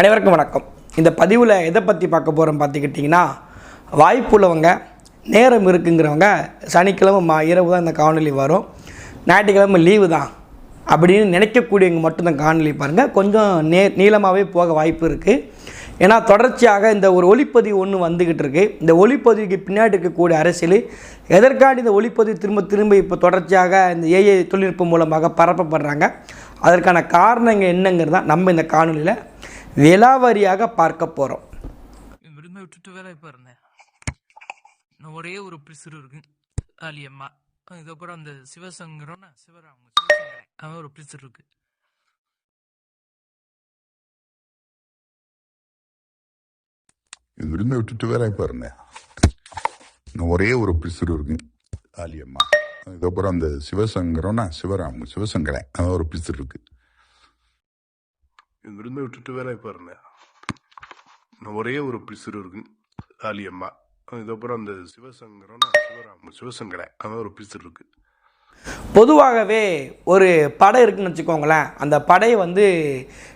அனைவருக்கும் வணக்கம். இந்த பதிவில் எதை பற்றி பார்க்க போகிறோம் பார்த்துக்கிட்டிங்கன்னா வாய்ப்புள்ளவங்க நேரம் இருக்குங்கிறவங்க சனிக்கிழமை மா இரவு தான் இந்த காணொலி வரும். ஞாயிற்றுக்கிழமை லீவு தான். அப்படின்னு நினைக்கக்கூடியவங்க மட்டும் இந்த காணொலி பாருங்கள் கொஞ்சம் நே நீளமாகவே போக வாய்ப்பு இருக்குது ஏன்னா தொடர்ச்சியாக இந்த ஒரு ஒளிப்பதிவு ஒன்று வந்துக்கிட்டு இருக்கு. இந்த ஒளிப்பதிவுக்கு பின்னாடி இருக்கக்கூடிய அரசியல் எதற்காண்டி இந்த ஒளிப்பதிவு திரும்ப திரும்ப இப்போ தொடர்ச்சியாக இந்த ஏஐ தொழில்நுட்பம் மூலமாக பரப்பப்படுறாங்க? அதற்கான காரணங்கள் என்னங்கிறது தான் நம்ம இந்த காணொலியில் விலாவரியாக பார்க்க போகிறோம் விரும்ப விட்டுட்டு வேற இப்போ இருந்தேன். இன்னும் ஒரே ஒரு பிசுறு இருக்கு ஆலியம்மா இதுக்கப்புறம் அந்த சிவசங்கரம்னா சிவராம அவன் ஒரு பிசுறு இருக்கு. இது விருந்த விட்டுட்டு வேற இப்போ இருந்தேன். இன்னும் ஒரே ஒரு பிசுறு இருக்கு. ஆலியம்மா இதுக்கப்புறம் அந்த சிவசங்கரம்னா சிவராம் சிவசங்கரன். அவன் ஒரு பிசுறு இருக்கு. இது விருந்து விட்டுட்டு வேற பாருங்க ஒரே ஒரு பிசுறு இருக்கு. ஆலியம்மா. இதுக்கப்புறம் அந்த சிவசங்கரம்னா சிவராம சிவசங்கரன். அவன் ஒரு பிசுறு இருக்கு. பொதுவாகவே ஒரு படை இருக்குன்னு வச்சுக்கோங்களேன். அந்த படை வந்து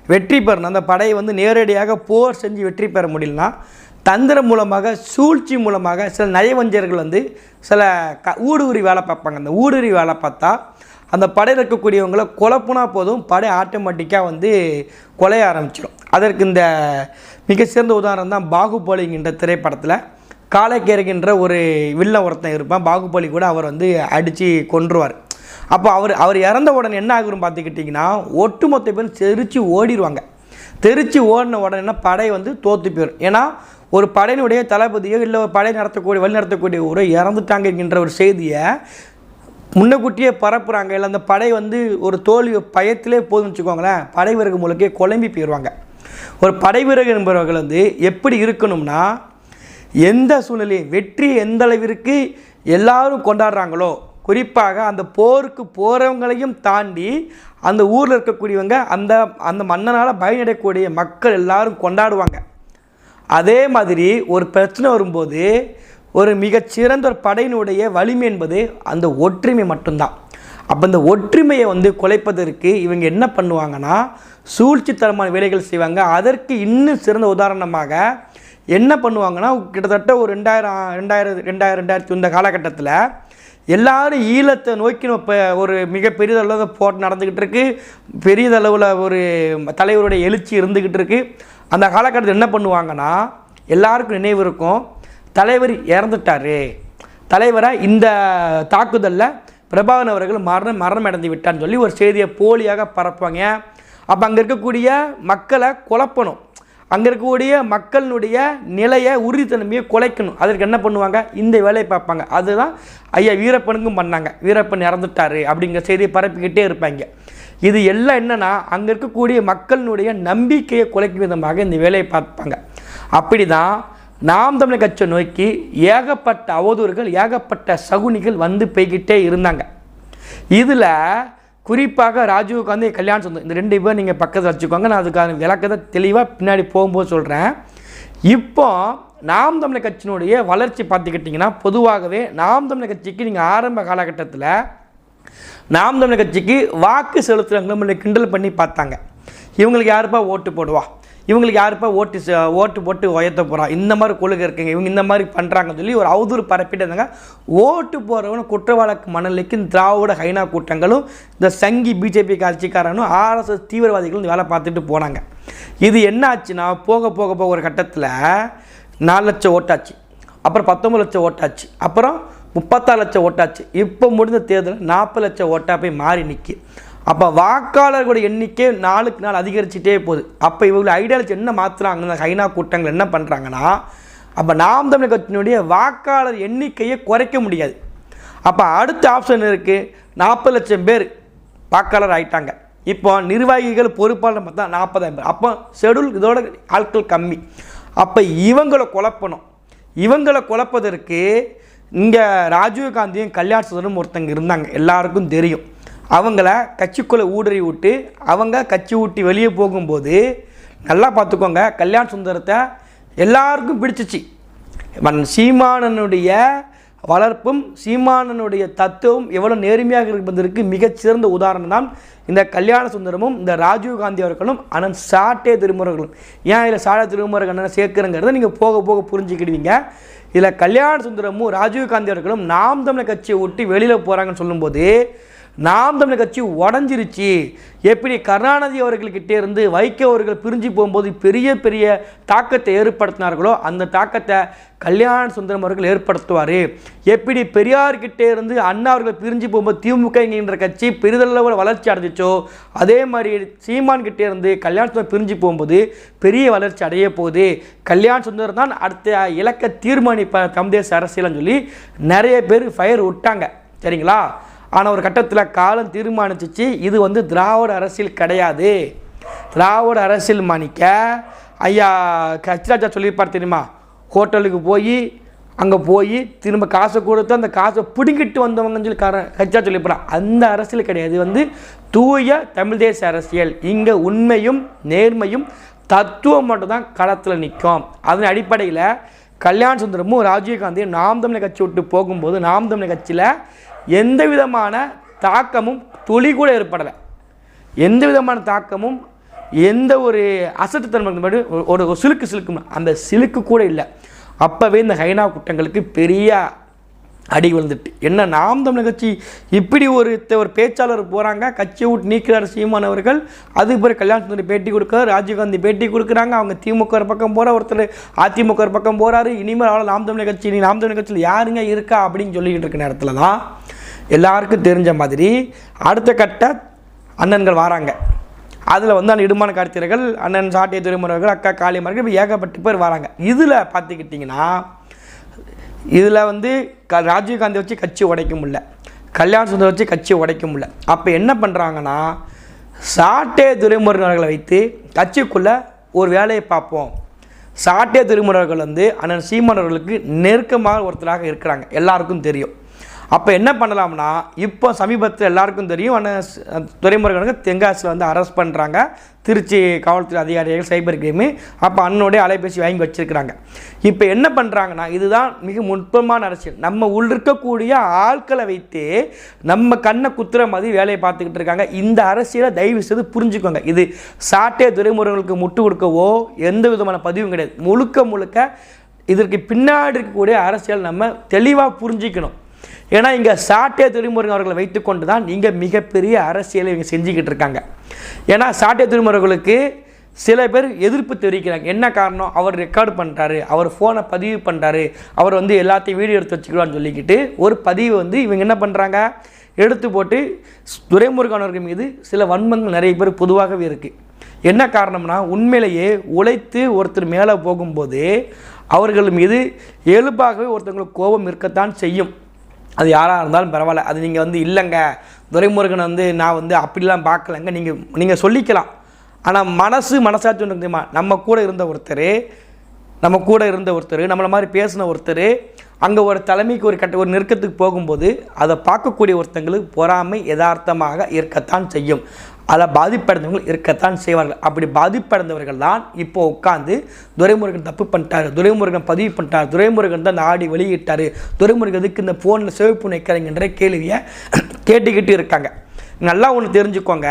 வெற்றி பெறணும். அந்த படையை வந்து நேரடியாக போர் செஞ்சு வெற்றி பெற முடியலனா தந்திரம் மூலமாக சூழ்ச்சி மூலமாக சில நயவஞ்சர்கள் வந்து சில க ஊடுருவி வேலை பார்ப்பாங்க. அந்த ஊடுருவி வேலை பார்த்தா அந்த படையில் இருக்கக்கூடியவங்களை குழப்புனா போதும் படை ஆட்டோமேட்டிக்காக வந்து கொலைய ஆரம்பிச்சிடும். அதற்கு இந்த மிக சிறந்த உதாரணம் தான் பாகுபலிங்கிற திரைப்படத்தில். காலைக்கேறுகின்ற ஒரு வில்லன் ஒருத்தன் இருப்பான். பாகுபலி கூட அவர் வந்து அடித்து கொன்றுவார். அப்போ அவர் அவர் இறந்த உடனே என்ன ஆகும்னு பார்த்துக்கிட்டிங்கன்னா ஒட்டுமொத்த பேர் தெரிச்சு ஓடிடுவாங்க தெரிச்சு ஓடின உடனே படை வந்து தோற்று போயிடும் ஏன்னா ஒரு படையினுடைய தளபதியோ இல்லை ஒரு படை நடத்தக்கூடிய வழி நடத்தக்கூடிய ஒரு இறந்துட்டாங்க என்கின்ற ஒரு செய்தியை முன்னக்கூட்டியே பரப்புகிறாங்க இல்லை அந்த படை வந்து ஒரு தோல்வி பயத்திலே போதும்னு வச்சுக்கோங்களேன். படை வீரர்கள் மூலக்கே குழம்பி போயிடுவாங்க ஒரு படை வீரர்கள் என்பவர்கள் வந்து எப்படி இருக்கணும்னா எந்த சூழ்நிலையும் வெற்றி எந்த அளவிற்கு எல்லாரும் கொண்டாடுறாங்களோ குறிப்பாக அந்த போருக்கு போகிறவங்களையும் தாண்டி அந்த ஊரில் இருக்கக்கூடியவங்க அந்த அந்த மன்னனால் பயனடையக்கூடிய மக்கள் எல்லாரும் கொண்டாடுவாங்க. அதே மாதிரி ஒரு பிரச்சனை வரும்போது ஒரு மிகச்சிறந்த ஒரு படையினுடைய வலிமை என்பது அந்த ஒற்றுமை மட்டும்தான். அப்போ இந்த ஒற்றுமையை வந்து குலைப்பதற்கு இவங்க என்ன பண்ணுவாங்கன்னா சூழ்ச்சித்தரமான வேலைகள் செய்வாங்க. அதற்கு இன்னும் சிறந்த உதாரணமாக என்ன பண்ணுவாங்கன்னா கிட்டத்தட்ட ஒரு ரெண்டாயிரம் ரெண்டாயிரம் ரெண்டாயிரம் ரெண்டாயிரத்தி இந்த காலகட்டத்தில் எல்லாரும் ஈழத்தை நோக்கி இப்போ ஒரு மிகப்பெரிய அளவில் போட்டு நடந்துக்கிட்டு இருக்கு. பெரியதளவில் ஒரு தலைவருடைய எழுச்சி இருந்துக்கிட்டு இருக்கு. அந்த காலகட்டத்தில் என்ன பண்ணுவாங்கன்னா எல்லாருக்கும் நினைவு இருக்கும். தலைவர் இறந்துட்டாரு. தலைவரை இந்த தாக்குதலில் பிரபாகரன் அவர்கள் மரணம் மரணம் அடைந்து விட்டான்னு சொல்லி ஒரு செய்தியை போலியாக பரப்புவாங்க. அப்போ அங்கே இருக்கக்கூடிய மக்களை குழப்பணும். அங்கே இருக்கக்கூடிய மக்களினுடைய நிலையை உறுதித்தன்மையை குலைக்கணும். அதற்கு என்ன பண்ணுவாங்க? இந்த வேலையை பார்ப்பாங்க. அதுதான் ஐயா வீரப்பனுக்கும் பண்ணாங்க. வீரப்பன் இறந்துட்டாரு அப்படிங்கிற செய்தியை பரப்பிக்கிட்டே இருப்பாங்க. இது எல்லாம் என்னென்னா அங்கே இருக்கக்கூடிய மக்களினுடைய நம்பிக்கையை குலைக்கும் விதமாக இந்த வேலையை பார்ப்பாங்க. அப்படி தான் நாம் தமிழ் கட்சியை நோக்கி ஏகப்பட்ட அவதூறுகள் ஏகப்பட்ட சகுனிகள் வந்து போய்கிட்டே இருந்தாங்க. இதில் குறிப்பாக ராஜீவ் காந்தி கல்யாண் சொந்தம் இந்த ரெண்டு பேர் நீங்கள் பக்கத்தில் வச்சுக்கோங்க. நான் அதுக்கான விளக்கத்தை தெளிவாக பின்னாடி போகும்போது சொல்கிறேன் இப்போ நாம் தமிழர் கட்சியினுடைய வளர்ச்சி பார்த்துக்கிட்டிங்கன்னா பொதுவாகவே நாம் தமிழர் கட்சிக்கு நீங்கள் ஆரம்ப காலகட்டத்தில் நாம் தமிழர் கட்சிக்கு வாக்கு செலுத்துகிறவங்க நம்மளை கிண்டல் பண்ணி பார்த்தாங்க. இவங்களுக்கு யாருப்பா ஓட்டு போடுவா? இவங்களுக்கு யாருப்பா ஓட்டு ஓட்டு போட்டு உயர்த்த போகிறா இந்த மாதிரி கொள்கை இருக்குங்க. இவங்க இந்த மாதிரி பண்ணுறாங்கன்னு சொல்லி ஒரு அவதூறு பரப்பிட்டதுங்க ஓட்டு போகிறவனு குற்ற வழக்கு திராவிட ஹைனா கூட்டங்களும் இந்த சங்கி பிஜேபி கட்சிக்காரனும் ஆர்எஸ்எஸ் தீவிரவாதிகளும் வேலை பார்த்துட்டு போனாங்க. இது என்ன ஆச்சுன்னா போக போக போக ஒரு கட்டத்தில் நாலு லட்சம் ஓட்டாச்சு. அப்புறம் பத்தொம்பது லட்சம் ஓட்டாச்சு. அப்புறம் முப்பத்தாறு லட்சம் ஓட்டாச்சு. இப்போ முடிந்த தேர்தல் நாற்பது லட்சம் ஓட்டாக போய் மாறி நிற்கி அப்போ வாக்காளர்களுடைய எண்ணிக்கை நாளுக்கு நாள் அதிகரிச்சுட்டே போகுது. அப்போ இவங்க ஐடியாலஜி என்ன மாற்றுறாங்க இந்த ஹைனா கூட்டங்கள் என்ன பண்ணுறாங்கன்னா அப்போ நாம் தமிழ் கட்சியினுடைய வாக்காளர் எண்ணிக்கையை குறைக்க முடியாது. அப்போ அடுத்த ஆப்ஷன் இருக்குது நாற்பது லட்சம் பேர் வாக்காளர் ஆகிட்டாங்க இப்போ நிர்வாகிகள் பொறுப்பாளர் பார்த்தா நாற்பதாயிரம் பேர். அப்போ ஷெடியூல் இதோட ஆட்கள் கம்மி. அப்போ இவங்களை குழப்பணும். இவங்களை குழப்பதற்கு இங்கே ராஜீவ்காந்தியும் கல்யாண சுந்தரும் ஒருத்தங்க இருந்தாங்க. எல்லாருக்கும் தெரியும். அவங்கள கட்சிக்குள்ளே ஊடுருவி விட்டு அவங்க கட்சி ஊட்டி வெளியே போகும்போது நல்லா பார்த்துக்கோங்க கல்யாண் சுந்தரத்தை எல்லாருக்கும் பிடிச்சிச்சு. சீமானனுடைய வளர்ப்பும் சீமானனுடைய தத்துவம் எவ்வளோ நேர்மையாக இருப்பதற்கு மிகச்சிறந்த உதாரணம் தான் இந்த கல்யாண சுந்தரமும் இந்த ராஜீவ் காந்தி அவர்களும் அண்ணன் சாட்டே திருமுறைகளும் ஏன் இதில் சாட்டே திருமுருகன் என்ன சேர்க்குறங்கிறத நீங்கள் போக போக புரிஞ்சுக்கிடுவீங்க. இதில் கல்யாண சுந்தரமும் ராஜீவ் காந்தி அவர்களும் நாம் தமிழர் கட்சியை ஒட்டி வெளியில் போகிறாங்கன்னு சொல்லும்போது நாம் தமிழ் கட்சி உடஞ்சிருச்சு. எப்படி கருணாநிதி அவர்கள்கிட்டே இருந்து வைகோ அவர்கள் பிரிஞ்சு போகும்போது பெரிய பெரிய தாக்கத்தை ஏற்படுத்தினார்களோ அந்த தாக்கத்தை கல்யாண சுந்தரம் அவர்கள் ஏற்படுத்துவார். எப்படி பெரியார்கிட்டே இருந்து அண்ணா அவர்கள் பிரிஞ்சு போகும்போது திமுக என்கின்ற கட்சி பெரிதளவில் வளர்ச்சி அடைஞ்சிச்சோ அதே மாதிரி சீமான்கிட்டே இருந்து கல்யாண சுந்தரம் பிரிஞ்சு போகும்போது பெரிய வளர்ச்சி அடைய போகுது. கல்யாண சுந்தரம் தான் அடுத்த இலக்க தீர்மானிப்பார் தமிழ்தேச அரசியல்னு சொல்லி நிறைய பேர் ஃபயர் விட்டாங்க. சரிங்களா? ஆனால் ஒரு கட்டத்தில் காலம் தீர்மானிச்சிச்சு. இது வந்து திராவிட அரசியல் கிடையாது. திராவிட அரசியல் மாணிக்க ஐயா கச்சிராஜா சொல்லியிருப்பார் தெரியுமா? ஹோட்டலுக்கு போய் அங்கே போய் திரும்ப காசை கொடுத்து அந்த காசை பிடுங்கிட்டு வந்தவங்கன்னு சொல்லி கார கச்சா சொல்லியிருப்பார். அந்த அரசியல் கிடையாது. இது வந்து தூய தமிழ் தேச அரசியல். இங்கே உண்மையும் நேர்மையும் தத்துவம் மட்டும் தான் களத்தில் நிற்கும். அதன் அடிப்படையில் கல்யாண சுந்தரமும் ராஜீவ்காந்தியும் நாம் தமிழர் கட்சி விட்டு போகும்போது நாம் தமிழர் கட்சியில் எந்த விதமான தாக்கமும் துளி கூட ஏற்படலை. எந்த விதமான தாக்கமும் எந்த ஒரு அசட்டுத்தன்மை ஒரு- சிலுக்கு சிலுக்கு அந்த சிலுக்கு கூட இல்லை. அப்போவே இந்த ஹைனா குற்றங்களுக்கு பெரிய அடி விழுந்துட்டு. என்ன நாம் தமிழர் கட்சி இப்படி ஒரு ஒரு பேச்சாளர் போகிறாங்க கட்சியை விட்டு நீக்கிறார் சீமான் அவர்கள் அதுக்கு பிறகு கல்யாண சுந்தரி பேட்டி கொடுக்குறாரு ராஜீவ்காந்தி பேட்டி கொடுக்குறாங்க அவங்க திமுக ஒரு பக்கம் போகிற ஒருத்தர் அதிமுக ஒரு பக்கம் போகிறாரு இனிமேல் அவ்வளோ நாம் தமிழர் கட்சி நீ நாம் தமிழர் கட்சியில் யாருங்க இருக்கா அப்படின்னு சொல்லிக்கிட்டு இருக்க நேரத்தில் தான் எல்லாருக்கும் தெரிஞ்ச மாதிரி அடுத்த கட்ட அண்ணன்கள் வராங்க. அதில் வந்து அந்த இடுமான கார்த்திகர்கள் அண்ணன் சாட்டிய துறைமுறைகள் அக்கா காளிமார்கள் இப்போ ஏகப்பட்ட பேர் வராங்க. இதில் பார்த்துக்கிட்டிங்கன்னா இதில் வந்து க ராஜீவ்காந்தி வச்சு கட்சி உடைக்க முடியல. கல்யாண சுந்தர் வச்சு கட்சி உடைக்க முடியல. அப்போ என்ன பண்ணுறாங்கன்னா சாட்டே துரைமுருகர்களை வைத்து கட்சிக்குள்ளே ஒரு வேலையை பார்ப்போம். சாட்டே துரைமுருகர்கள் வந்து அண்ணன் சீமானவர்களுக்கு நெருக்கமாக ஒருத்தராக இருக்கிறாங்க. எல்லாருக்கும் தெரியும். அப்போ என்ன பண்ணலாம்னா இப்போ சமீபத்தில் எல்லாருக்கும் தெரியும் ஆனால் ஸ்- தென்காசியில் வந்து அரெஸ்ட் பண்ணுறாங்க திருச்சி காவல்துறை அதிகாரிகள் சைபர் கிரைமு. அப்போ அண்ணனுடைய அலைபேசி வாங்கி வச்சுருக்கிறாங்க. இப்போ என்ன பண்ணுறாங்கன்னா இதுதான் மிக நுட்பமான அரசியல். நம்ம உள் இருக்கக்கூடிய ஆட்களை வைத்து நம்ம கண்ணை குத்துற மாதிரி வேலையை பார்த்துக்கிட்டு இருக்காங்க. இந்த அரசியலை தயவு செய்து புரிஞ்சுக்கோங்க. இது சாட்டே துறைமுறைகளுக்கு முட்டு கொடுக்கவோ எந்த விதமான பதிவும் கிடையாது. முழுக்க முழுக்க இதற்கு பின்னாடி இருக்கக்கூடிய அரசியல் நம்ம தெளிவாக புரிஞ்சிக்கணும். ஏன்னா இங்கே சாட்டே துறைமுருகன் அவர்களை வைத்துக்கொண்டு தான் இங்கே மிகப்பெரிய அரசியலை இவங்க செஞ்சுக்கிட்டு இருக்காங்க. ஏன்னா சாட்டே துறைமுருகர்களுக்கு சில பேர் எதிர்ப்பு தெரிவிக்கிறாங்க. என்ன காரணம்? அவர் ரெக்கார்டு பண்ணுறாரு அவர் ஃபோனை பதிவு பண்ணுறாரு அவர் வந்து எல்லாத்தையும் வீடியோ எடுத்து வச்சுக்கலாம்னு சொல்லிக்கிட்டு ஒரு பதிவு வந்து இவங்க என்ன பண்ணுறாங்க எடுத்து போட்டு துரைமுருகன் அவர்கள் மீது சில வன்மங்கள் நிறைய பேர் பொதுவாகவே இருக்குது என்ன காரணம்னா உண்மையிலேயே உழைத்து ஒருத்தர் மேலே போகும்போது அவர்கள் மீது இயல்பாகவே ஒருத்தவங்களுக்கு கோபம் இருக்கத்தான் செய்யும். அது யாராக இருந்தாலும் பரவாயில்ல. அது நீங்கள் வந்து இல்லைங்க. துரைமுருகன் வந்து நான் வந்து அப்படிலாம் பார்க்கலங்க. நீங்கள் நீங்கள் சொல்லிக்கலாம். ஆனால் மனசு மனசாட்சி ஒன்று தெரியுமா? நம்ம கூட இருந்த ஒருத்தர் நம்ம கூட இருந்த ஒருத்தர் நம்மளை மாதிரி பேசின ஒருத்தர் அங்கே ஒரு தலைமைக்கு ஒரு கட்ட ஒரு நெருக்கத்துக்கு போகும்போது அதை பார்க்கக்கூடிய ஒருத்தங்களுக்கு பொறாமை யதார்த்தமாக இருக்கத்தான் செய்யும். அதில் பாதிப்படைந்தவர்கள் இருக்கத்தான் செய்வார்கள். அப்படி பாதிப்படைந்தவர்கள் தான் இப்போ உட்காந்து துரைமுருகன் தப்பு பண்ணிட்டார் துரைமுருகன் பதிவு பண்ணிட்டார் துரைமுருகன் தான் ஆடி வெளியிட்டார் துரைமுருகன் எதுக்கு இந்த ஃபோனில் சிவப்பு நிற்கிறீங்கன்ற கேள்வியை கேட்டுக்கிட்டு இருக்காங்க. நல்லா ஒன்று தெரிஞ்சுக்கோங்க.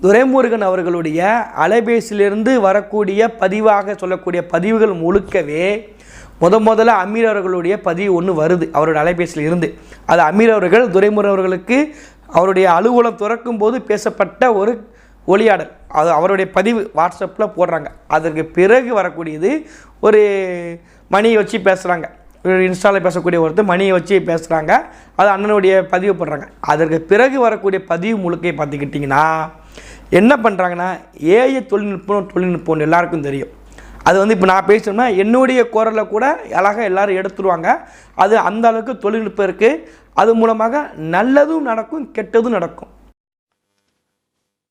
துரைமுருகன் அவர்களுடைய அலைபேசியிலிருந்து வரக்கூடிய பதிவாக சொல்லக்கூடிய பதிவுகள் முழுக்கவே முத முதல்ல அமீர் அவர்களுடைய பதிவு ஒன்று வருது அவரோட அலைபேசியில் இருந்து அது அமீர் அவர்கள் துரைமுருகன் அவர்களுக்கு அவருடைய அலுவலம் திறக்கும் போது பேசப்பட்ட ஒரு ஒளியாடல் அது அவருடைய பதிவு வாட்ஸ்அப்பில் போடுறாங்க. அதற்கு பிறகு வரக்கூடியது ஒரு மணியை வச்சு பேசுகிறாங்க இன்ஸ்டாவில் பேசக்கூடிய ஒருத்தர் மணியை வச்சு பேசுகிறாங்க அது அண்ணனுடைய பதிவு போடுறாங்க. அதற்கு பிறகு வரக்கூடிய பதிவு முழுக்கை பார்த்துக்கிட்டிங்கன்னா என்ன பண்ணுறாங்கன்னா ஏஐ தொழில்நுட்பம் தொழில்நுட்பம் எல்லாருக்கும் தெரியும். அது வந்து இப்போ நான் பேசணும்னா என்னுடைய குரலை கூட அழகாக எல்லாரும் எடுத்துருவாங்க. அது அந்த அளவுக்கு தொழில்நுட்பம் இருக்குது அது மூலமாக நல்லதும் நடக்கும் கெட்டதும் நடக்கும்.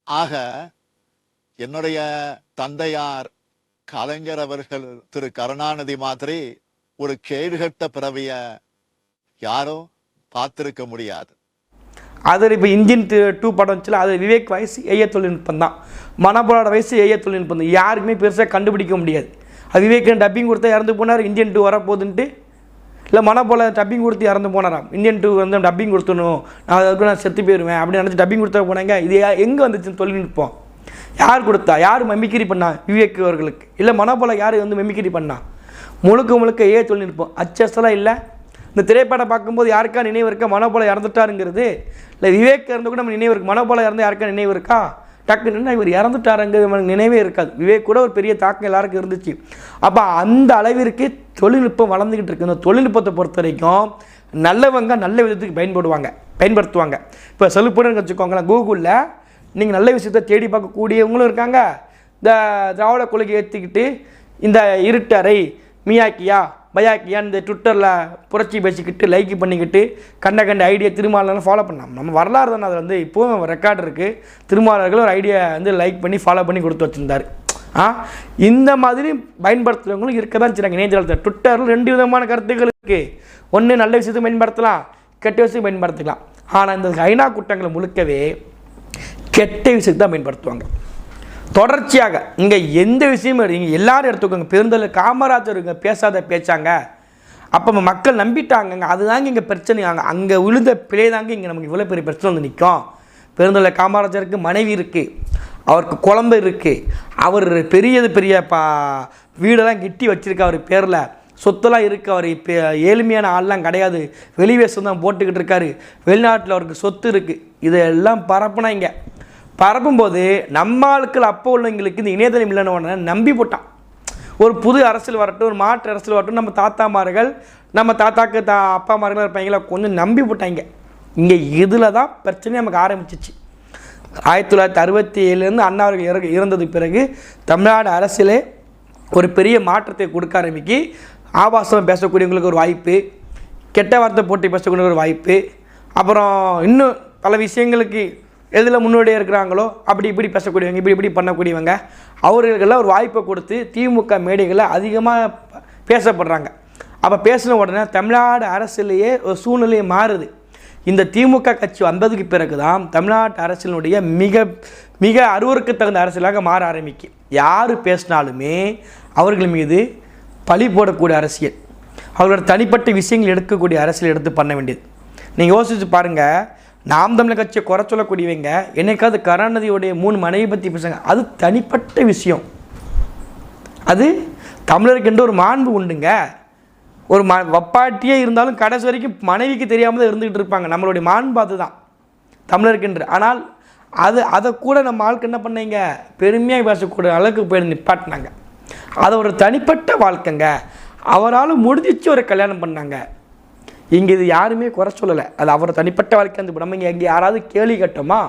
ஆக என்னுடைய தந்தையார் கலைஞர் அவர்கள் திரு. கருணாநிதி மாதிரி ஒரு கேடுகட்ட பிறவிய யாரும் பார்த்திருக்க முடியாது. அதில் இப்போ இன்ஜின் டூ படம் வந்துச்சுல அது விவேக் வயசு ஏஐ தொழில்நுட்பம் தான். மனபோலோட வயசு ஏஐ தொழில்நுட்பம் தான். யாருக்குமே பெருசாக கண்டுபிடிக்க முடியாது. அது விவேக் டப்பிங் கொடுத்தா இறந்து போனார் இந்தியன் டூ வரப்போகுதுன்ட்டு இல்லை மன போல் டப்பிங் கொடுத்து இறந்து போனாராம். இந்தியன் டூ வந்து டப்பிங் கொடுத்துடணும் நான் அதுக்கு நான் செத்து போயிடுவேன் அப்படின்னு நினச்சி டப்பிங் கொடுத்தா போனாங்க. இது எங்கே வந்துச்சுன்னு தொழில்நுட்பம் யார் கொடுத்தா? யார் மெமிக்கிரி பண்ணா? விவேக் அவர்களுக்கு. இல்லை மனப்போல யார் வந்து மெமிக்கிரி பண்ணா? முழுக்க முழுக்க ஏ தொழில்நுட்பம் அச்சஸ்லாம் இல்லை. இந்த திரைப்படம் பார்க்கும்போது யாருக்கா நினைவு இருக்கா? மனோபல இறந்துட்டாருங்கிறது. இல்லை விவேக் இறந்து கூட நம்ம நினைவு இருக்கு. மனோபல இறந்து யாருக்கா நினைவு இருக்கா? டக்குன்னு இவர் இறந்துட்டாருங்கிறது நமக்கு நினைவே இருக்காது. விவேக் கூட ஒரு பெரிய தாக்கம் எல்லாருக்கும் இருந்துச்சு. அப்போ அந்த அளவிற்கு தொழில்நுட்பம் வளர்ந்துக்கிட்டு இருக்கு. இந்த தொழில்நுட்பத்தை பொறுத்த வரைக்கும் நல்லவங்க நல்ல விதத்துக்கு பயன்படுவாங்க பயன்படுத்துவாங்க. இப்போ செலுப்புன்னு வச்சுக்கோங்களேன் கூகுளில் நீங்கள் நல்ல விஷயத்தை தேடி பார்க்கக்கூடியவங்களும் இருக்காங்க. இந்த திராவிட கொள்கை ஏற்றிக்கிட்டு இந்த இருட்டறை மியாக்கியா பயாக்கியா இந்த ட்விட்டரில் புரட்சி பேசிக்கிட்டு லைக் பண்ணிக்கிட்டு கண்ட கண்ட ஐடியா திருமாவளர்லாம் ஃபாலோ பண்ணலாம் நம்ம வரலாறு தானே அது வந்து இப்போவும் ரெக்கார்டு இருக்குது திருமாவளர்கள் ஒரு ஐடியா வந்து லைக் பண்ணி ஃபாலோ பண்ணி கொடுத்து வச்சுருந்தாரு. ஆ? இந்த மாதிரி பயன்படுத்துகிறவங்களும் இருக்க தான் செய்கிறாங்க இணையதளத்தில் ட்விட்டரில் ரெண்டு விதமான கருத்துக்கள் இருக்குது ஒன்று நல்ல விஷயத்தை பயன்படுத்தலாம் கெட்ட விஷயத்தையும் பயன்படுத்திக்கலாம். ஆனால் இந்த ஐநா கூட்டங்களை முழுக்கவே கெட்ட விஷயத்தை தான் பயன்படுத்துவாங்க. தொடர்ச்சியாக இங்கே எந்த விஷயமும் நீங்கள் எல்லாரும் எடுத்துக்கோங்க. பெருந்தல் காமராஜர் இங்கே பேசாத பேச்சாங்க. அப்போ மக்கள் நம்பிட்டாங்கங்க. அதுதாங்க இங்கே பிரச்சனை. அங்கே விழுந்த பிழை தாங்க இங்கே நமக்கு இவ்வளோ பெரிய பிரச்சனை வந்து நிற்கும் பெருந்தலை காமராஜருக்கு மனைவி இருக்குது அவருக்கு குழம்பு இருக்குது அவர் பெரியது பெரிய பா வீடெல்லாம் கிட்டி வச்சுருக்கு அவர் பேரில். சொத்தெல்லாம் இருக்குது அவர். இப்போ ஏழ்மையான ஆள்லாம் கிடையாது. வெளிவேஷம் தான் போட்டுக்கிட்டு இருக்காரு. வெளிநாட்டில் அவருக்கு சொத்து இருக்குது இதெல்லாம் பரப்புனா இங்கே பரப்பும்போது நம்ம ஆட்கள் அப்போ உள்ளவங்களுக்கு இந்த இணையதளம் இல்லைன்னு உடனே நம்பி போட்டான். ஒரு புது அரசியல் வரட்டும் ஒரு மாற்று அரசியல் வரட்டும் நம்ம தாத்தாமார்கள் நம்ம தாத்தாக்கு தா அப்பாமார்கள் இருப்பாங்களா கொஞ்சம் நம்பி போட்டாங்க. இங்கே இதில் தான் பிரச்சனை நமக்கு ஆரம்பிச்சிச்சு. ஆயிரத்தி தொள்ளாயிரத்தி அறுபத்தி ஏழுலேருந்து அண்ணா அவர்கள் இறகு இறந்தது பிறகு தமிழ்நாடு அரசியலே ஒரு பெரிய மாற்றத்தை கொடுக்க ஆரம்பிக்கு ஆபாசம் பேசக்கூடியவங்களுக்கு ஒரு வாய்ப்பு கெட்ட வார்த்தை போட்டி பேசக்கூடிய ஒரு வாய்ப்பு அப்புறம் இன்னும் பல விஷயங்களுக்கு எதில் முன்னோடியாக இருக்கிறாங்களோ அப்படி இப்படி பேசக்கூடியவங்க இப்படி இப்படி பண்ணக்கூடியவங்க அவர்களுக்கெல்லாம் ஒரு வாய்ப்பை கொடுத்து திமுக மேடைகளில் அதிகமாக பேசப்படுறாங்க. அப்போ பேசின உடனே தமிழ்நாடு அரசியலையே ஒரு சூழ்நிலையை மாறுது. இந்த திமுக கட்சி வந்ததுக்கு பிறகு தான் தமிழ்நாட்டு அரசினுடைய மிக மிக அருவருக்கு தகுந்த அரசியலாக மாற ஆரம்பிக்கும் யார் பேசினாலுமே அவர்கள் மீது பழி போடக்கூடிய அரசியல். அவர்களோட தனிப்பட்ட விஷயங்கள் எடுக்கக்கூடிய அரசியல் எடுத்து பண்ண வேண்டியது. நீங்கள் யோசிச்சு பாருங்கள் நாம் தமிழர் கட்சியை குறை சொல்லக்கூடியவங்க என்னைக்காவது கருணாநிதியுடைய மூணு மனைவி பற்றி பேசுங்க அது தனிப்பட்ட விஷயம். அது தமிழருக்கென்று ஒரு மாண்பு உண்டுங்க. ஒரு ம வப்பாட்டியே இருந்தாலும் கடைசி வரைக்கும் மனைவிக்கு தெரியாமல் தான் இருந்துகிட்டு இருப்பாங்க. நம்மளுடைய மாண்பு அதுதான். தமிழருக்கென்று ஆனால் அது அதை கூட நம்ம ஆளுக்கு என்ன பண்ணீங்க? பெருமையாக பேசக்கூடிய அளவுக்கு போய் நிப்பாட்டினாங்க. அது ஒரு தனிப்பட்ட வாழ்க்கைங்க. அவரால் முடிஞ்சிச்சு ஒரு கல்யாணம் பண்ணாங்க. இங்கே இது யாருமே குறை சொல்லலை. அது அவர் தனிப்பட்ட வாழ்க்கை வந்து நம்ம இங்கே எங்கே யாராவது கேள்வி கட்டோமா?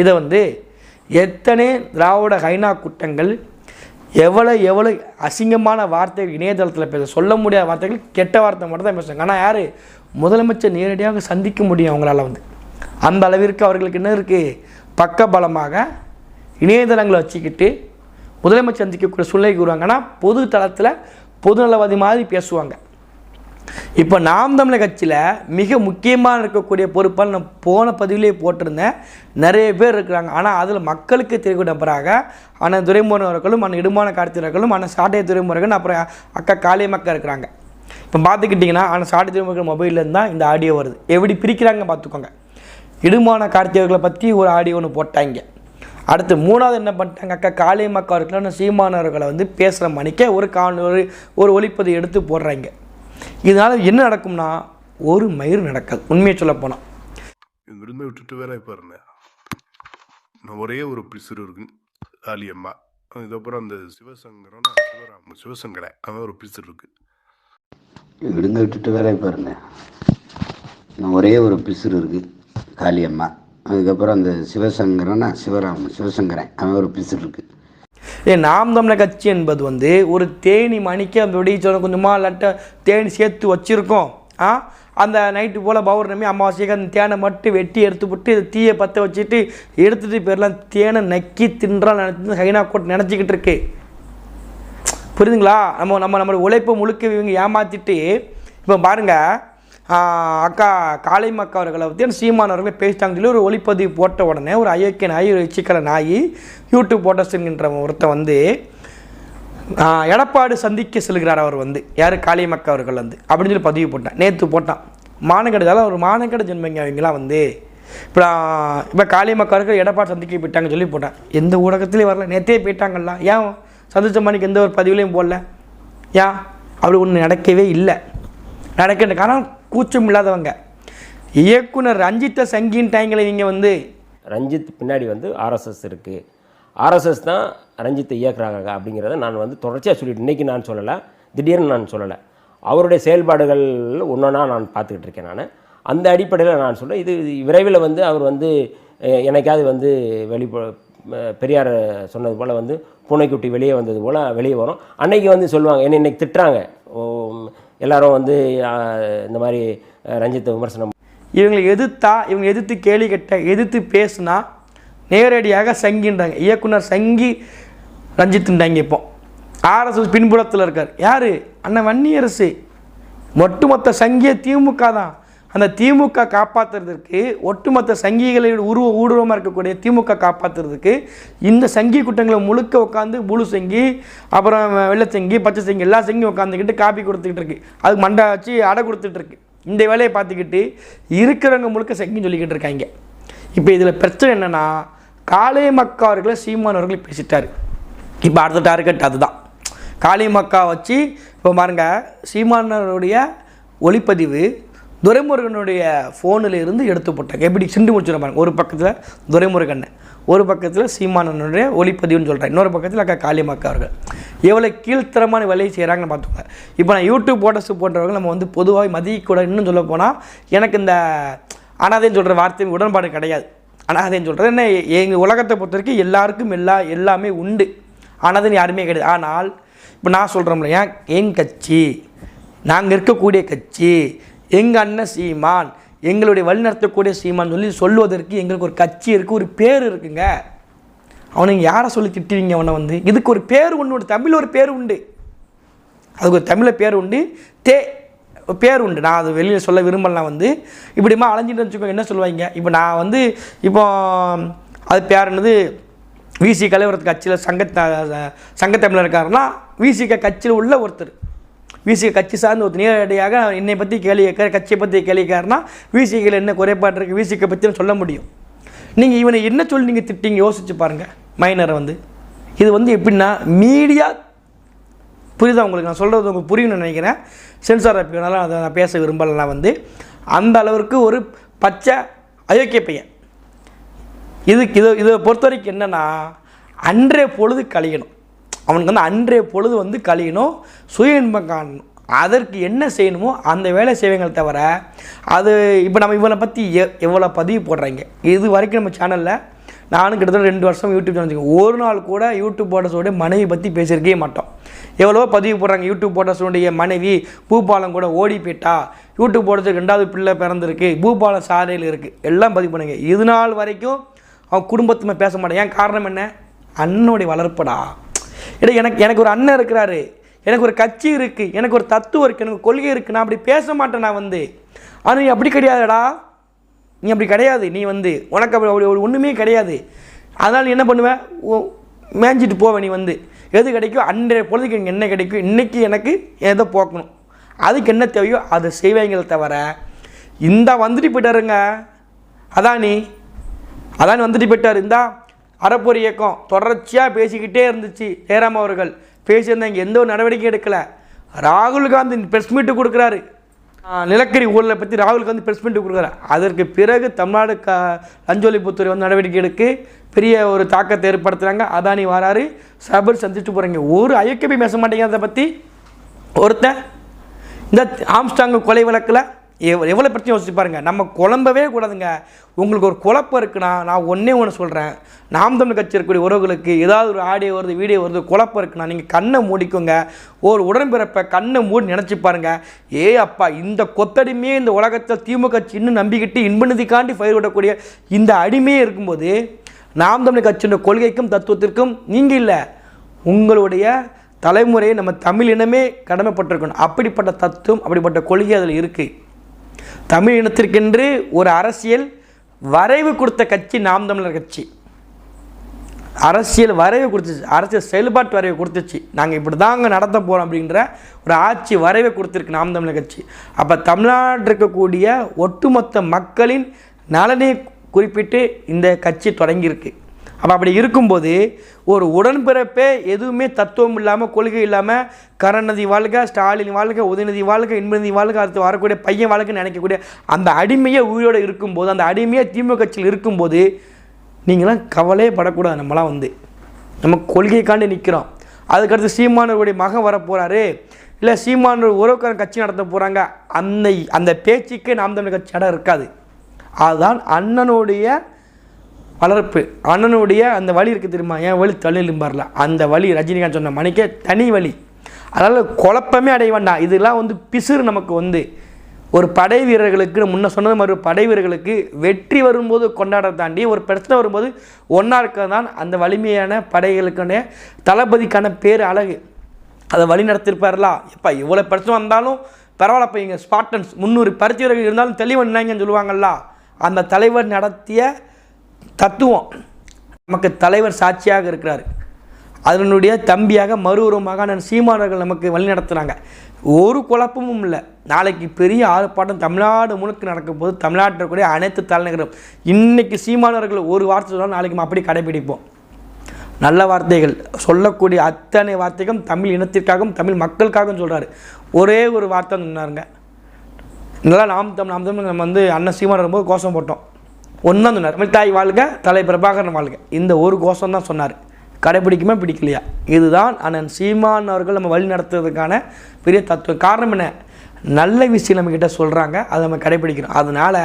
இதை வந்து எத்தனை திராவிட ஹைனா கூட்டங்கள் எவ்வளோ எவ்வளோ அசிங்கமான வார்த்தைகள் இணையதளத்தில் பேச சொல்ல முடியாத வார்த்தைகள் கெட்ட வார்த்தை மட்டும் தான் பேசுகிறாங்க ஆனால் யார்? முதலமைச்சர் நேரடியாக சந்திக்க முடியும் அவங்களால வந்து. அந்த அளவிற்கு அவர்களுக்கு என்ன இருக்குது பக்க பலமாக இணையதளங்களை வச்சுக்கிட்டு முதலமைச்சர் சந்திக்கக்கூடிய சூழ்நிலைக்கு வருவாங்க. ஆனால் பொது தளத்தில் பொதுநலவாதி மாதிரி பேசுவாங்க. இப்போ நாம் தமிழர் கட்சியில் மிக முக்கியமாக இருக்கக்கூடிய பொறுப்பால் நான் போன பதிவிலே போட்டிருந்தேன். நிறைய பேர் இருக்கிறாங்க. ஆனால் அதில் மக்களுக்கு தெரியக்கூடிய நபராக அண்ணன் துரைமுருகன் அவர்களும் அண்ணன் இடுமான கார்த்திகர்களும் அண்ணன் சாட்டை துரைமுருகன் அப்புறம் அக்கா காளியமக்கா இருக்கிறாங்க. இப்போ பார்த்துக்கிட்டிங்கன்னா ஆனால் சாட்டை துரைமுருகன் மொபைல்லேருந்து தான் இந்த ஆடியோ வருது. எப்படி பிரிக்கிறாங்க பார்த்துக்கோங்க இடுமான கார்த்திகர்களை பற்றி ஒரு ஆடியோ ஒன்று போட்டாங்க. அடுத்து மூணாவது என்ன பண்ணிட்டாங்க? அக்கா காளியமக்கா அவர்களும் சீமானவர்களை வந்து பேசுகிற மணிக்கே ஒரு காணொலி ஒரு ஒரு ஒளிப்பதை எடுத்து போடுறாங்க. இதனால் என்ன நடக்கும்னா ஒரு மயிர் நடக்காது. உண்மையை சொல்ல போனால் இந்த விருந்தை விட்டுட்டு வேற நான் ஒரே ஒரு பிசுறு இருக்கு. ஆலியம்மா. இதுக்கப்புறம் அந்த சிவசங்கரம் சிவராம சிவசங்கரன் அவன் ஒரு பிசுறு இருக்கு. விடுங்க விட்டுட்டு வேற இருந்தேன் இன்னும் ஒரே ஒரு பிசுறு இருக்குது காளியம்மா. அதுக்கப்புறம் அந்த சிவசங்கரனா சிவராமன் சிவசங்கரன் அவன் ஒரு பிசுறு இருக்குது ஏ நாம் தமிழர் கட்சி என்பது வந்து ஒரு தேனி மணிக்கு அந்த சொல்ல கொஞ்சமாக லட்ட தேனி சேர்த்து வச்சுருக்கோம். ஆ? அந்த நைட்டு போல் பௌர்ணமி அமாவாசைக்கு அந்த தேனை மட்டும் வெட்டி எடுத்து போட்டு தீயை பற்ற வச்சுட்டு எடுத்துட்டு பேர்லாம் தேனை நக்கி தின்றால் நினச்சி ஹைனா கோட் நினச்சிக்கிட்டு இருக்கு. புரியுதுங்களா? நம்ம நம்ம நம்மளோட உழைப்பை முழுக்க இவங்க ஏமாற்றிட்டு இப்போ பாருங்கள் அக்கா காளிமக்கா அவர்களை பற்றி சீமான் அவர்களை பேசிட்டாங்க சொல்லி ஒரு ஒளிப்பதிவு போட்ட உடனே ஒரு அயோக்கிய நாய் ஒரு எச்சிக்கலை நாய் யூடியூப் போட்டஸ் என்கின்ற ஒருத்தன் வந்து எடப்பாடு சந்திக்க செல்கிறார் அவர் வந்து. யார்? காளியம்மக்கா அவர்கள் வந்து. அப்படின்னு சொல்லி பதிவு போட்டான். நேற்று போட்டான். மானக்கடைதால ஒரு மானக்கடை ஜென்மங்க அவங்களாம் வந்து இப்போ இப்போ காளியம்மக்கா அவர்கள் எடப்பாடு சந்திக்க போயிட்டாங்கன்னு சொல்லி போட்டான். எந்த ஊடகத்துலேயும் வரல. நேற்றே போயிட்டாங்கல்ல. ஏன் சந்திச்ச மணிக்கு எந்த ஒரு பதிவுலையும் போடல? ஏன்? அப்படி ஒன்று நடக்கவே இல்லை. நடக்கின்ற காரணம் கூச்சம் இல்லாதவங்க இயக்குனர் ரஞ்சித்தை சங்கின் டைங்களை நீங்கள் வந்து ரஞ்சித் பின்னாடி வந்து ஆர்எஸ்எஸ் இருக்குது ஆர்எஸ்எஸ் தான் ரஞ்சித்தை இயக்குறாங்க அப்படிங்கிறத நான் வந்து தொடர்ச்சியாக சொல்லிட்டு இன்றைக்கி நான் சொல்லலை திடீர்னு நான் சொல்லலை. அவருடைய செயல்பாடுகள் ஒன்றா நான் பார்த்துக்கிட்டு இருக்கேன் நான். அந்த அடிப்படையில் நான் சொல்கிறேன் இது விரைவில் வந்து அவர் வந்து எனக்காவது என்னைக்காவது வந்து வெளி பெரியார் சொன்னது போல் வந்து பூனைக்குட்டி வெளியே வந்தது போல் வெளியே வரும். அன்னைக்கு வந்து சொல்லுவாங்க என்னை இன்றைக்கி திட்டுறாங்க. எல்லாரும் வந்து இந்த மாதிரி ரஞ்சித்தை விமர்சனம் இவங்களை எதிர்த்தா இவங்க எதிர்த்து கேலி கட்ட எதிர்த்து பேசுனா நேரடியாக சங்கின்றாங்க. இயக்குனர் சங்கி ரஞ்சித்துன்றாங்க இப்போ. ஆர்எஸ்எஸ் பின்புலத்தில் இருக்கார். யார்? அண்ணன் வன்னியரசு. ஒட்டுமொத்த சங்கிய திமுக தான். அந்த திமுக காப்பாற்றுறதுக்கு ஒட்டுமொத்த சங்கிகளை உருவ ஊடுருவமாக இருக்கக்கூடிய திமுக காப்பாற்றுறதுக்கு இந்த சங்கி கூட்டங்களை முழுக்க உட்காந்து முழு சங்கி அப்புறம் வெள்ளச்சங்கி பச்சை சங்கி எல்லா சங்கியும் உட்காந்துக்கிட்டு காப்பி கொடுத்துக்கிட்டு இருக்கு. அதுக்கு மண்டை வச்சு அடை கொடுத்துட்டு இருக்கு. இந்த வேலையை பார்த்துக்கிட்டு இருக்கிறவங்க முழுக்க சங்கின்னு சொல்லிக்கிட்டு இருக்காங்க. இப்போ இதில் பிரச்சனை என்னென்னா காளை மக்கா அவர்களை சீமான் அவர்கள் பேசிட்டார். இப்போ அடுத்த டார்கெட் அதுதான். காளி மக்கா வச்சு இப்போ பாருங்கள் சீமானருடைய ஒளிப்பதிவு துரைமுருகனுடைய ஃபோனில் இருந்து எடுத்து போட்டாங்க. எப்படி? சிண்டு முடிச்சிடும் பாருங்க. ஒரு பக்கத்தில் துரைமுருகன் ஒரு பக்கத்தில் சீமானனுடைய ஒளிப்பதிவுன்னு சொல்கிறேன் இன்னொரு பக்கத்தில் அக்கா காளியமாக்கா அவர்கள். எவ்வளோ கீழ்த்தரமான வேலையை செய்கிறாங்கன்னு பார்த்துக்கோங்க. இப்போ நான் யூடியூப் போட்டஸ் போன்றவர்கள் நம்ம வந்து பொதுவாக மதிக்கக்கூடாது இன்னும் சொல்ல போனால் எனக்கு இந்த அனாதைன்னு சொல்கிற வார்த்தை உடன்பாடு கிடையாது. அனாதைன்னு சொல்கிறது என்ன? எங்கள் உலகத்தை பொறுத்த வரைக்கும் எல்லாருக்கும் எல்லா எல்லாமே உண்டு. அனாதைன்னு யாருமே கிடையாது. ஆனால் இப்போ நான் சொல்கிறோம்ல ஏன் என் கட்சி நாங்கள் இருக்கக்கூடிய கட்சி எங்கள் அண்ணன் சீமான் எங்களுடைய வழிநடத்தக்கூடிய சீமான் சொல்லி சொல்லுவதற்கு எங்களுக்கு ஒரு கட்சி இருக்குது ஒரு பேர் இருக்குங்க. அவனுங்க யாரை சொல்லி திட்டுவீங்க அவனை வந்து? இதுக்கு ஒரு பேர் ஒன்று உண்டு தமிழ் ஒரு பேர் உண்டு. அதுக்கு ஒரு தமிழில் பேர் உண்டு தே பேர் உண்டு. நான் அது வெளியில் சொல்ல விரும்பலாம் வந்து இப்படிமா அலைஞ்சிட்டு வச்சுக்கோங்க என்ன சொல்லுவாங்க? இப்போ நான் வந்து இப்போ அது பேர் என்னது? விசி கலைவரத்து கட்சியில் சங்க சங்கத்தமிழர் இருக்காருன்னா விசிக கட்சியில் உள்ள ஒருத்தர். விசிக கட்சி சார்ந்த ஒரு நேரடியாக என்னை பற்றி கேள்வி கேட்குற கட்சியை பற்றி கேள்வி கேட்கறனா விசிகள் என்ன குறைபாடு இருக்குது விசிகை பற்றி சொல்ல முடியும். நீங்கள் இவனை என்ன சொல்லி நீங்கள் திட்டிங்க யோசிச்சு பாருங்கள் மைனரை வந்து. இது வந்து எப்படின்னா மீடியா புரியுதா உங்களுக்கு? நான் சொல்கிறது உங்களுக்கு புரியும்னு நினைக்கிறேன். சென்சார் அப்பனால அதை நான் பேச விரும்பலாம் வந்து அந்த அளவிற்கு ஒரு பச்சை அயோக்கிய பையன். இதுக்கு இதை இதை பொறுத்த வரைக்கும் என்னென்னா அன்றே பொழுது கழியணும். அவனுக்கு வந்து அன்றைய பொழுது வந்து கழியணும் சுய இன்பம் காணணும் அதற்கு என்ன செய்யணுமோ அந்த வேலை செய்வங்களை தவிர அது இப்போ நம்ம இவனை பற்றி எ எவ்வளோ பதிவு போடுறாங்க. இது வரைக்கும் நம்ம சேனலில் நானும் கிட்டத்தட்ட ரெண்டு வருஷம் யூடியூப் சேனல் வச்சுக்கோங்க ஒரு நாள் கூட யூடியூப் போட்டஸோட மனைவி பற்றி பேசியிருக்கவே மாட்டோம். எவ்வளோ பதிவு போடுறாங்க. யூடியூப் போட்டஸோடைய மனைவி பூபாலம் கூட ஓடி போயிட்டா யூடியூப் போட்டஸுக்கு ரெண்டாவது பிள்ளை பிறந்திருக்கு பூபாலம் சாலையில் இருக்குது எல்லாம் பதிவு பண்ணுங்க. இது நாள் வரைக்கும் அவன் குடும்பத்துமே பேச மாட்டேன். ஏன் காரணம் என்ன? அண்ணனுடைய வளர்ப்படா. இல்லை எனக்கு எனக்கு ஒரு அண்ணன் இருக்கிறாரு. எனக்கு ஒரு கட்சி இருக்குது எனக்கு ஒரு தத்துவம் இருக்குது எனக்கு கொள்கை இருக்குது நான் அப்படி பேச மாட்டேன் நான் வந்து. ஆனால் நீ அப்படி கிடையாதுடா. நீ அப்படி கிடையாது. நீ வந்து. உனக்கு அப்படி அப்படி ஒரு ஒன்றுமே கிடையாது. அதனால் நீ என்ன பண்ணுவேன் ஓ- மேய்ஞ்சிட்டு போவேன் நீ வந்து. எது கிடைக்கும் அன்றைய பொழுதுக்கு எனக்கு என்ன கிடைக்கும் இன்றைக்கி எனக்கு எதை போக்கணும். அதுக்கு என்ன தேவையோ அதை செய்வேங்கிற தவிர இந்த வந்துட்டு போயிட்டாருங்க. அதான்? நீ அதான் வந்துட்டு போயிட்டார். இந்தா அறப்பொரு இயக்கம் தொடர்ச்சியாக பேசிக்கிட்டே இருந்துச்சு ஜெயராம் அவர்கள். பேசியிருந்தாங்க எந்த ஒரு நடவடிக்கை எடுக்கலை. ராகுல் காந்தி ப்ரெஸ் மீட்டு கொடுக்குறாரு. நிலக்கரி ஊழலை பற்றி ராகுல் காந்தி ப்ரெஸ் மீட்டு கொடுக்குறாரு. அதற்கு பிறகு தமிழ்நாடு க லஞ்சொழிப்புத்துறை வந்து நடவடிக்கை எடுக்கு. பெரிய ஒரு தாக்கத்தை ஏற்படுத்துகிறாங்க அதானி வராரு. சபர் சந்திச்சுட்டு போகிறாங்க ஒரு ஐக்கியமே பேச மாட்டேங்க அதை பற்றி ஒருத்தன் இந்த ஆம்ஸ்டாங் கொலை வழக்கில் எவ் எவ்வளோ பிரச்சனை யோசிச்சு பாருங்கள் நம்ம குழம்பவே கூடாதுங்க. உங்களுக்கு ஒரு குழப்பம் இருக்குன்னா நான் ஒன்றே ஒன்று சொல்கிறேன் நாம் தமிழ் கட்சி இருக்கக்கூடிய உறவுகளுக்கு ஏதாவது ஒரு ஆடியோ வருது வீடியோ வருது குழப்பம் இருக்குன்னா நீங்கள் கண்ணை மூடிக்கோங்க. ஒரு உடன்பிறப்பை கண்ணை மூடி நினச்சி பாருங்கள் ஏ அப்பா இந்த கொத்தடிமையே இந்த உலகத்தில் திமுக கட்சி இன்னும் நம்பிக்கிட்டு இன்பநிதிக்காண்டி பயிர் விடக்கூடிய இந்த அடிமையே இருக்கும்போது நாம் தமிழ் கட்சியின் கொள்கைக்கும் தத்துவத்திற்கும் நீங்கள் இல்லை. உங்களுடைய தலைமுறையை நம்ம தமிழ் இனமே கடமைப்பட்டிருக்கணும். அப்படிப்பட்ட தத்துவம் அப்படிப்பட்ட கொள்கை அதில் இருக்குது தமிழ் இனத்திற்கென்று ஒரு அரசியல் வரைவு கொடுத்த கட்சி நாம் தமிழர் கட்சி. அரசியல் வரைவு கொடுத்துச்சு அரசியல் செயல்பாட்டு வரைவு கொடுத்துச்சு. நாங்கள் இப்படி தாங்க நடத்த போகிறோம் அப்படின்ற ஒரு ஆட்சி வரைவை கொடுத்துருக்கு நாம் தமிழர் கட்சி. அப்போ தமிழ்நாட்டில் இருக்கக்கூடிய ஒட்டுமொத்த மக்களின் நலனை குறிப்பிட்டு இந்த கட்சி தொடங்கியிருக்கு. அப்போ அப்படி இருக்கும்போது ஒரு உடன்பிறப்பே எதுவுமே தத்துவம் இல்லாமல் கொள்கை இல்லாமல் கருணாநிதி வாழ்க ஸ்டாலின் வாழ்க உதயநிதி வாழ்க இன்பநிதி வாழ்க அடுத்து வரக்கூடிய பையன் வாழ்க்கைன்னு நினைக்கக்கூடிய அந்த அடிமையை உயிரோடு இருக்கும்போது அந்த அடிமையை திமுக கட்சியில் இருக்கும்போது நீங்களாம் கவலையே படக்கூடாது. நம்மளாம் வந்து நம்ம கொள்கைக்காண்டி நிற்கிறோம் அதுக்கடுத்து சீமானவருடைய மகன் வர போகிறாரு இல்லை சீமானவர் உறவுக்காரன் கட்சி நடத்த போகிறாங்க அந்த அந்த பேச்சுக்கே நாம் தமிழர் கட்சி இடம் இருக்காது. அதுதான் அண்ணனுடைய வளர்ப்பு. அண்ணனுடைய அந்த வழி இருக்குது தெரியுமா? என் வழி தள்ளிலும்பார்ல அந்த வழி ரஜினிகாந்த் சொன்ன மணிக்கே தனி வழி அதனால் குழப்பமே அடைய வேண்டாம். இதெல்லாம் வந்து பிசுறு நமக்கு வந்து. ஒரு படை வீரர்களுக்கு முன்ன சொன்னது மாதிரி படை வீரர்களுக்கு வெற்றி வரும்போது கொண்டாட தாண்டி ஒரு பிரச்சனை வரும்போது ஒன்றா இருக்கிறது தான் அந்த வலிமையான படைகளுக்கான தளபதிக்கான பேர் அழகு. அதை வழி நடத்திருப்பார்ல? எப்பா இவ்வளோ பிரச்சனை வந்தாலும் பரவாயில்லப்பா இங்கே ஸ்பாட்டன்ஸ் முந்நூறு பரிசு வீரர்கள் இருந்தாலும் தெளிவன்னாங்கன்னு சொல்லுவாங்கல்ல. அந்த தலைவர் நடத்திய தத்துவம். நமக்கு தலைவர் சாட்சியாக இருக்கிறார். அதனுடைய தம்பியாக மறு உருவமாக சீமானவர்கள் நமக்கு வழி நடத்துகிறாங்க ஒரு குழப்பமும் இல்லை. நாளைக்கு பெரிய ஆர்ப்பாட்டம் தமிழ்நாடு முழுக்க நடக்கும் போது தமிழ்நாட்டில் இருக்கக்கூடிய அனைத்து தலைநகரம். இன்றைக்கு சீமானவர்கள் ஒரு வார்த்தை சொன்னால் நாளைக்கு அப்படி கடைபிடிப்போம். நல்ல வார்த்தைகள். சொல்லக்கூடிய அத்தனை வார்த்தைகளும் தமிழ் இனத்திற்காகவும் தமிழ் மக்களுக்காகவும் சொல்கிறாரு ஒரே ஒரு வார்த்தை சொன்னாருங்க. நல்லா நாம் தமிழ் நாம் தமிழ் நம்ம வந்து அண்ணன் சீமான் வரும்போது கோஷம் போட்டோம். ஒன்றா சொன்னார் தமிழ்தாய் வாழ்க தலை பிரபாகரன் வாழ்க. இந்த ஒரு கோஷம் தான் சொன்னார். கடைப்பிடிக்குமே பிடிக்கலையா? இதுதான் அண்ணன் சீமான் அவர்கள் நம்ம வழி நடத்துறதுக்கான பெரிய தத்துவம் காரணம் என்ன? நல்ல விஷயம் நம்மக்கிட்ட சொல்கிறாங்க அதை நம்ம கடைப்பிடிக்கிறோம் அதனால்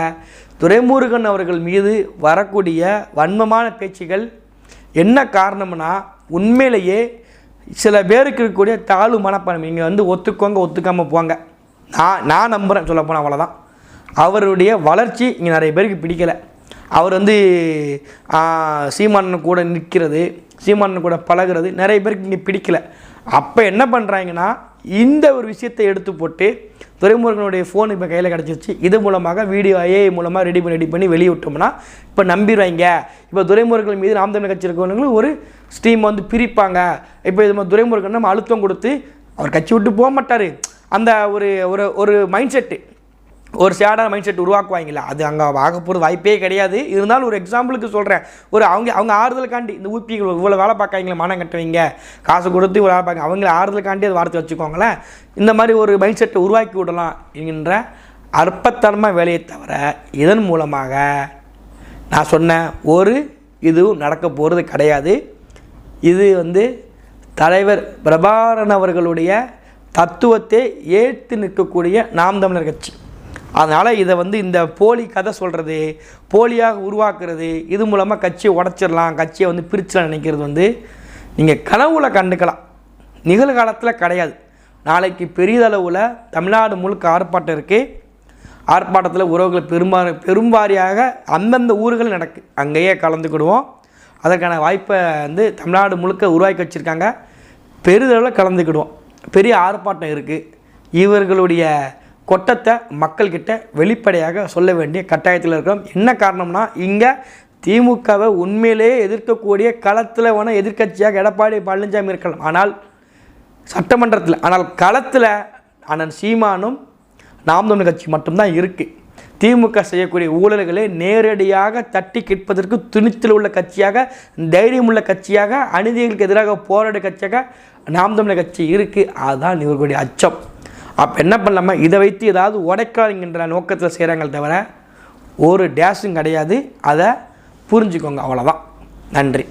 துரைமுருகன் அவர்கள் மீது வரக்கூடிய வன்மமான பேச்சுகள் என்ன காரணம்னா உண்மையிலேயே சில பேருக்கு இருக்கக்கூடிய தாழ்வு மனப்பான்மை. இங்கே வந்து ஒத்துக்கோங்க ஒத்துக்காமல் போங்க. நான் நான் நம்புகிறேன் சொல்லப் போனால் அவ்வளோதான் அவருடைய வளர்ச்சி இங்கே நிறைய பேருக்கு பிடிக்கலை. அவர் வந்து சீமானன் கூட நிற்கிறது சீமானன் கூட பழகுறது நிறைய பேருக்கு இங்கே பிடிக்கல. அப்போ என்ன பண்ணுறாங்கன்னா இந்த ஒரு விஷயத்தை எடுத்து போட்டு துறைமுருகனுடைய ஃபோன் இப்போ கையில் கிடச்சிருச்சு. இது மூலமாக வீடியோ ஏஐ மூலமாக ரெடி பண்ணி ரெடி பண்ணி வெளியே விட்டோம்னா இப்போ நம்பிடுவாங்க. இப்போ துறைமுருகன் மீது நாம் தமிழ் கட்சி இருக்கவங்களும் ஒரு ஸ்ட்ரீம் வந்து பிரிப்பாங்க. இப்போ இது மாதிரி துறைமுருகன் நம்ம அழுத்தம் கொடுத்து அவர் கட்சி விட்டு போக மாட்டார். அந்த ஒரு ஒரு ஒரு மைண்ட் செட்டு ஒரு சேடான மைண்ட் செட் உருவாக்குவாங்களா அது அங்கே ஆக போகிற வாய்ப்பே கிடையாது. இருந்தாலும் ஒரு எக்ஸாம்பிளுக்கு சொல்கிறேன் ஒரு அவங்க அவங்க ஆறுதலுக்காண்டி இந்த ஊப்பிகள் இவ்வளோ வேலை பார்க்காங்களே மனம் கட்டுவீங்க. காசு கொடுத்து இவ்வளோ வேலை பார்க்க அவங்கள ஆறுதலுக்காண்டி அது வார்த்தை வச்சுக்கோங்களேன். இந்த மாதிரி ஒரு மைண்ட் செட்டை உருவாக்கி விடலாம் என்கின்ற அற்பத்தனமாக வேலையை தவிர இதன் மூலமாக நான் சொன்னேன் ஒரு இதுவும் நடக்க போகிறது கிடையாது. இது வந்து தலைவர் பிரபாரன் அவர்களுடைய தத்துவத்தை ஏற்று நிற்கக்கூடிய நாம் தமிழர் கட்சி. அதனால் இதை வந்து இந்த போலி கதை சொல்கிறது போலியாக உருவாக்குறது இது மூலமாக கட்சியை உடச்சிடலாம் கட்சியை வந்து பிரிச்சலாம் நினைக்கிறது வந்து நீங்கள் கனவுல கண்டுக்கலாம். நிகழ்காலத்தில் கிடையாது. நாளைக்கு பெரியதளவில் தமிழ்நாடு முழுக்க ஆர்ப்பாட்டம் இருக்குது ஆர்ப்பாட்டத்தில் உறவுகள் பெரும்பா பெரும்பாரியாக அந்தந்த ஊர்கள் நடக்கு. அங்கேயே கலந்துக்கிடுவோம். அதற்கான வாய்ப்பை வந்து தமிழ்நாடு முழுக்க உருவாக்கி வச்சுருக்காங்க. பெரிதளவில் கலந்துக்கிடுவோம். பெரிய ஆர்ப்பாட்டம் இருக்குது இவர்களுடைய கொட்டத்தை மக்கள்கிட்ட வெளிப்படையாக சொல்ல வேண்டிய கட்டாயத்தில் இருக்கிறோம். என்ன காரணம்னா இங்கே திமுகவை உண்மையிலேயே எதிர்க்கக்கூடிய களத்தில் வேணால் எதிர்க்கட்சியாக எடப்பாடி பழனிசாமி இருக்கலாம். ஆனால் சட்டமன்றத்தில் ஆனால் களத்தில் அண்ணன் சீமானும் நாம் தமிழ் கட்சி மட்டும்தான் இருக்குது திமுக செய்யக்கூடிய ஊழல்களை நேரடியாக தட்டி கேட்பதற்கு துணித்தில் உள்ள கட்சியாக தைரியம் உள்ள கட்சியாக அநீதிகளுக்கு எதிராக போராட கட்சியாக நாம் தமிழர் கட்சி இருக்குது அதுதான் இவர்களுடைய அச்சம். அப்போ என்ன பண்ணலாமா? இதை வைத்து ஏதாவது உடைக்கலாங்கிற நோக்கத்தில் செய்கிறாங்களே தவிர ஒரு டேஷும் கிடையாது. அதை புரிஞ்சுக்கோங்க. அவ்வளோதான் நன்றி.